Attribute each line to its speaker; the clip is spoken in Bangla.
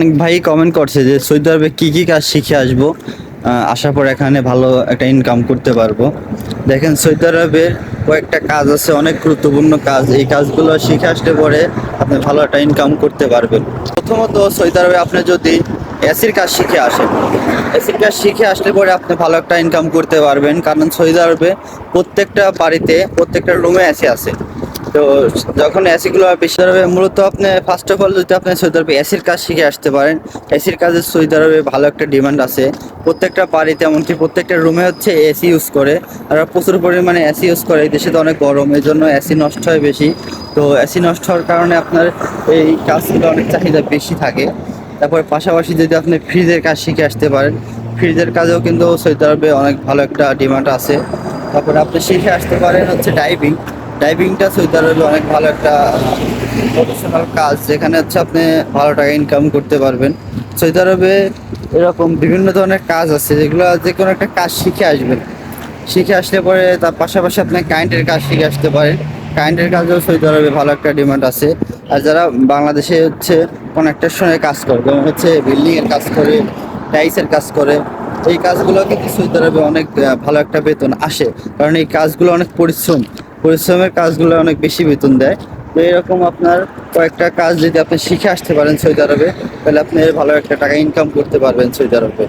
Speaker 1: অনেক ভাই কমেন্ট করছে যে সৌদি আরবে কী কী কাজ শিখে আসব? আসার পর এখানে ভালো একটা ইনকাম করতে পারব। দেখেন সৌদি আরবের কয়েকটা কাজ আছে, অনেক গুরুত্বপূর্ণ কাজ। এই কাজগুলো শিখে আসলে পরে আপনি ভালো একটা ইনকাম করতে পারবেন। প্রথমত সৌদি আরবে আপনি যদি এসির কাজ শিখে আসেন এসির কাজ শিখে আসলে পরে আপনি ভালো একটা ইনকাম করতে পারবেন। কারণ সৌদি আরবে প্রত্যেকটা বাড়িতে, প্রত্যেকটা রুমে এসি আছে। তো যখন এসিগুলো বেশি আরবে মূলত আপনি ফার্স্ট অফ অল যদি আপনি সৌদি আরবে এসির কাজ শিখে আসতে পারেন। এসির কাজে সৌদি আরবে ভালো একটা ডিমান্ড আছে। প্রত্যেকটা বাড়িতে, এমনকি প্রত্যেকটা রুমে হচ্ছে এসি ইউজ করে। আর প্রচুর পরিমাণে এসি ইউজ করে। এই দেশে তো অনেক গরম, এই জন্য এসি নষ্ট হয় বেশি। তো এসি নষ্ট হওয়ার কারণে আপনার এই কাজগুলো অনেক চাহিদা বেশি থাকে। তারপর পাশাপাশি যদি আপনি ফ্রিজের কাজ শিখে আসতে পারেন ফ্রিজের কাজেও কিন্তু সৌদি আরবে অনেক ভালো একটা ডিমান্ড আছে। তারপরে আপনি শিখে আসতে পারেন হচ্ছে ডাইভিং ডাইভিংটা সৌদি আরবে অনেক ভালো একটা প্রফেশনাল কাজ, যেখানে হচ্ছে আপনি ভালো টাকা ইনকাম করতে পারবেন। সৌদি আরবে এরকম বিভিন্ন ধরনের কাজ আছে, যেগুলো যে কোনো একটা কাজ শিখে আসবেন। শিখে আসলে পরে তার পাশাপাশি আপনি কারেন্টের কাজ শিখে আসতে পারেন। কারেন্টের কাজেও সৌদি আরবে ভালো একটা ডিমান্ড আছে। আর যারা বাংলাদেশে হচ্ছে কনেকট্রেশনের কাজ করে, যেমন হচ্ছে বিল্ডিংয়ের কাজ করে টাইসের কাজ করে, এই কাজগুলো কিন্তু সৌদি আরবে অনেক ভালো একটা বেতন আসে। কারণ এই কাজগুলো অনেক পরিশ্রম। পরিশ্রমের কাজগুলো অনেক বেশি বেতন দেয়। তো এরকম আপনার কয়েকটা কাজ যদি আপনি শিখে আসতে পারেন সৌদি আরবে, তাহলে আপনি ভালো একটা টাকা ইনকাম করতে পারবেন সৌদি আরবে।